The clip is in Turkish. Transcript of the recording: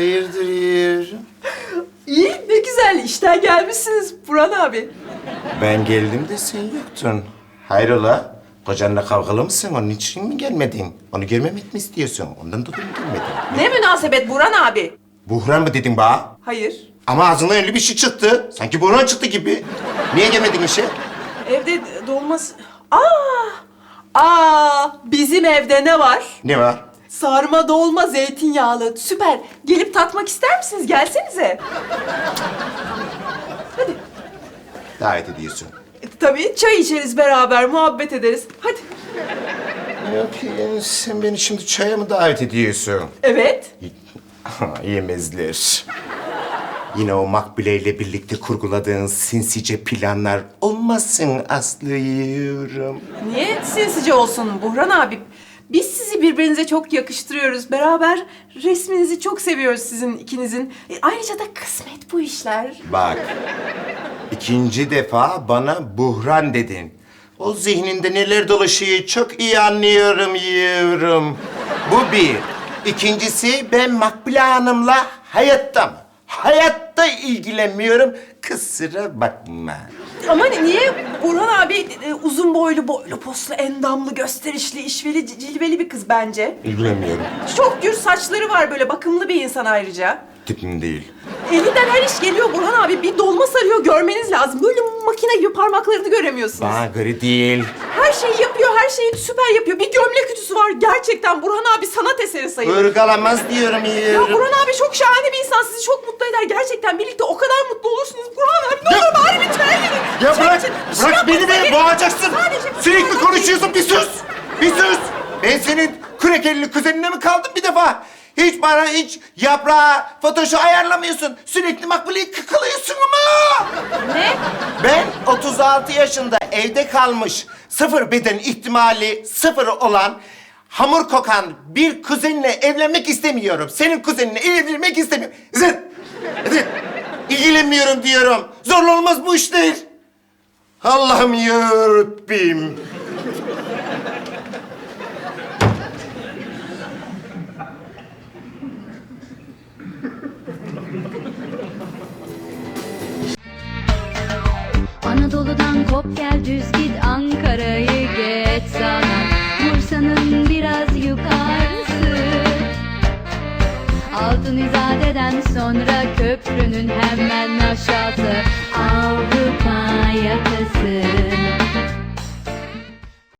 Hayırdır yiyorum? İyi, ne güzel. İşten gelmişsiniz Burhan abi. Ben geldim de sen yoktun. Hayrola? Kocanla kavgalı mısın? Onun için mi gelmedin? Onu görmemek mi istiyorsun? Ondan dolayı mı gelmedin? Ne münasebet Burhan abi? Buhran mı dedin bana? Hayır. Ama ağzından öyle bir şey çıktı. Sanki buhran çıktı gibi. Niye gelmedin işe? Evde dolması... Aa! Aa! Bizim evde ne var? Ne var? Sarma dolma zeytinyağlı. Süper. Gelip tatmak ister misiniz? Gelsenize. Davet ediyorsun. E, tabii çay içeriz beraber, muhabbet ederiz. Hadi. Yok yani sen beni şimdi çaya mı davet ediyorsun? Evet. Yemezler. Yine o Makbule ile birlikte kurguladığın sinsice planlar olmasın Aslı yiyorum. Niye sinsice olsun Buhran abi? Biz sizi birbirinize çok yakıştırıyoruz. Beraber resminizi çok seviyoruz sizin ikinizin. E, ayrıca da kısmet bu işler. Bak, ikinci defa bana buhran dedin. O zihninde neler dolaşıyor çok iyi anlıyorum yiyorum. Bu bir. İkincisi ben Makbule Hanım'la hayatta mı? Hayatta ilgilenmiyorum. Kusura bakma. Ama niye Burhan abi e, uzun boylu, boylu poslu, endamlı, gösterişli, işveli, c- cilveli bir kız bence. İlgilenmiyorum. Çok gür saçları var böyle, bakımlı bir insan ayrıca. Tipim değil. Elinden her iş geliyor Burhan abi. Bir dolma sarıyor, görmeniz lazım. Böyle makine gibi parmaklarını göremiyorsunuz. Bana göre değil. Her şeyi yapıyor, her şeyi süper yapıyor. Bir gömlek ütüsü var. Gerçekten Burhan abi sanat eseri sayılır. Irgalamaz diyorum Ya. Burhan abi çok şahane bir insan. Sizi çok mutlu eder. Gerçekten birlikte o kadar mutlu olursunuz. Burhan abi ne Ya- olur bari bir çay verin. Ya Çay bırak, için. Bir şey bırak beni yapmanıza be, gerek- boğacaksın. Sadece bir Sürekli şey konuşuyorsun, bir sus. Bir sus. Ben senin kürekelli kuzenine mi kaldım bir defa? Hiç bana hiç yaprağı, fotoşu ayarlamıyorsun. Sürekli makbuleyi kıkılıyorsun ama. Ne? Ben 36 yaşında evde kalmış, sıfır beden ihtimali sıfır olan, hamur kokan bir kuzenle evlenmek istemiyorum. Senin kuzenine evlenmek istemiyorum. Zıt! Zıt! İlgilenmiyorum diyorum. Zorla olmaz bu işler. Allah'ım yarabbim. Anadolu'dan kop gel düz git Ankara'yı geç sana. Bursa'nın biraz yukarısı. Altın İzade'den sonra köprünün hemen aşağısı. Avrupa yakasın